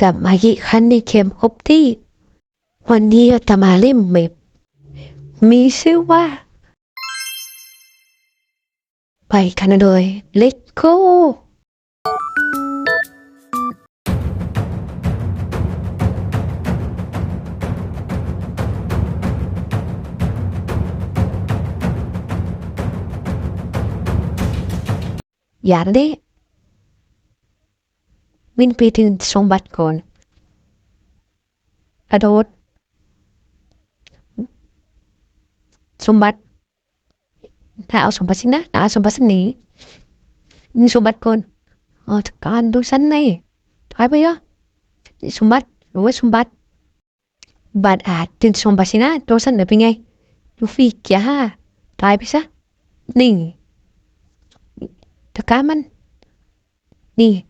กับมากิคันในเข็มครบที่ วันนี้จะมาเล่นเมพมีชื่อว่า ไปกันเลย Let's go อย่าได้ วินไปถึงสมบัติก่อนกระโดดสมบัติถ้าเอาสมบัติสินะถ้าเอาสมบัติสิหนียิ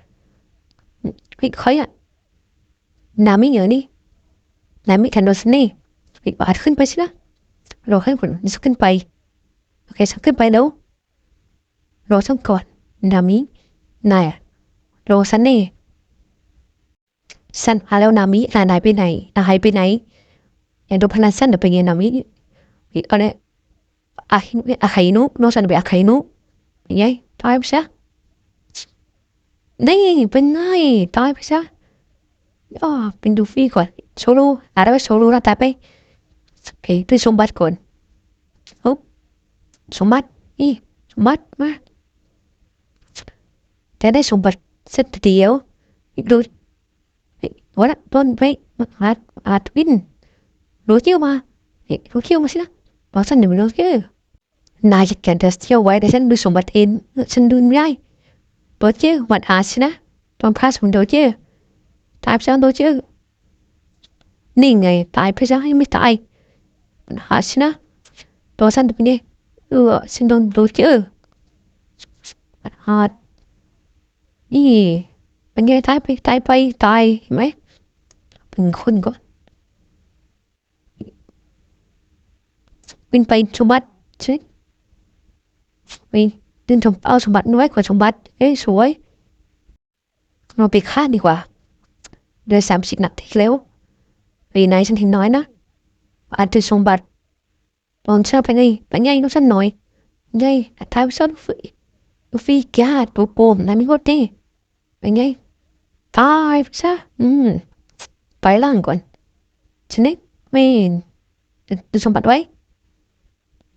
ตายไปซะนี่จัดการมันนี่นายไม่ถึงสมบัติไหมเออสันโทนเหรอโคตรเจ็บเลยเกับตายตายเป็นลูฟี่ก่อนนี่ฉันมาแล้วเป็นสมบัติก่อนสมบัติเอาไว้เดินไปแล้วสมบัติและสการกดเดินไปซะนี่ตายไปไปตายตายไปสวยตายแล้วนี่คือสมบัติสมบัติ นี้เดินไปต่อนายไปสิละอให้คนนี่สักขึ้นไปโอเปแล้วรอสักก่อนดูพนันฉันเดี๋ยวไปเงินน้ำนี้พี่เอาเนี่อนโนฉันไปอาไข่นุยังไปซะ Nee, ben nee, daar heb je Ja, ben doe vier ก่อะไรว่า solo นะแต่ไปโอเคด้วยสมบัติก่อนฮึบสมบัตินี่สมบัติมาแต่ได้สมบัติเสร็จเดียวอีกดูว่าละต้นไปอาจอาจวินรู้เที่ยวมาเฮ้รู้เที่ยวมาสินะบอกฉันหนึ่งรู้เที่ยวนายจะแกนเทสเที่ยวไว้แต่ฉันดูสมบัติเองฉันดูไม่ได้ bớt chứ mặt à chứ na toàn pass mình đâu chứ tại sao đâu chứ nè ngày tại phải sao hay mới tại mình hạ chứ na đồ san được nhé ừ xin đâu đâu chứ mặt hạ ý mình nghe tại phải tại phải tại mấy mình khôn quá mình phải chụp mắt chứ mình ดึงสมเอาสมบัติน้อยกว่าสมบัติ เอ้ยสวย เราไปฆ่าดีกว่า เดือนสามสิบนาทีแล้วปีไหนฉันเห็นน้อยนะอาจจะสมบัติตอนเช้าไปไงไปไงน้องฉันน่อยไงท้ายวิชาลูฟี่ลูฟี่แกตัวโปมนายไม่พูดดิไปไงตายไปซะอืมไปล่างก่อนฉันนี่ไม่ดูสมบัติไว้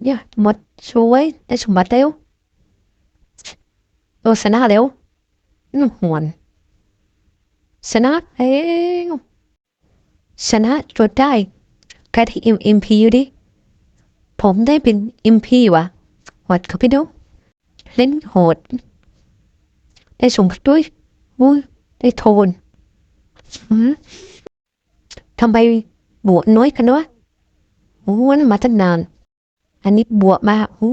เนี่ยหมดสวยได้สมบัติแล้ว เออชนะแล้วอืมหวนชนะแล้วชนะจนได้ใครที่เอ็มเอ็มพีอยู่ดิผมได้เป็นอ็มพีวะหดเขาพี่ดูเล่นโหด ได้สมบัติด้วยอุ้ยได้โทนทำไมบวกน้อยกันวะโอ้นั่นมาตั้งนาน อันนี้บวกมาโอ้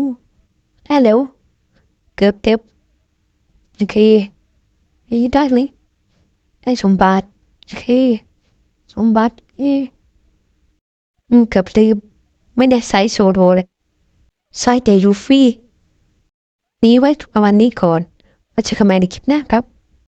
ได้แล้ว เกือบเต็บ โอเคอีได้เลยไอ้สมบัติโอเคสมบัติเอออืมเกือบลืมไม่ได้ใส่โซโลเลยใส่แต่ยูฟี่นี้ไว้ประมาณนี้ก่อนไว้เจอกันใหม่ในคลิปหน้าครับ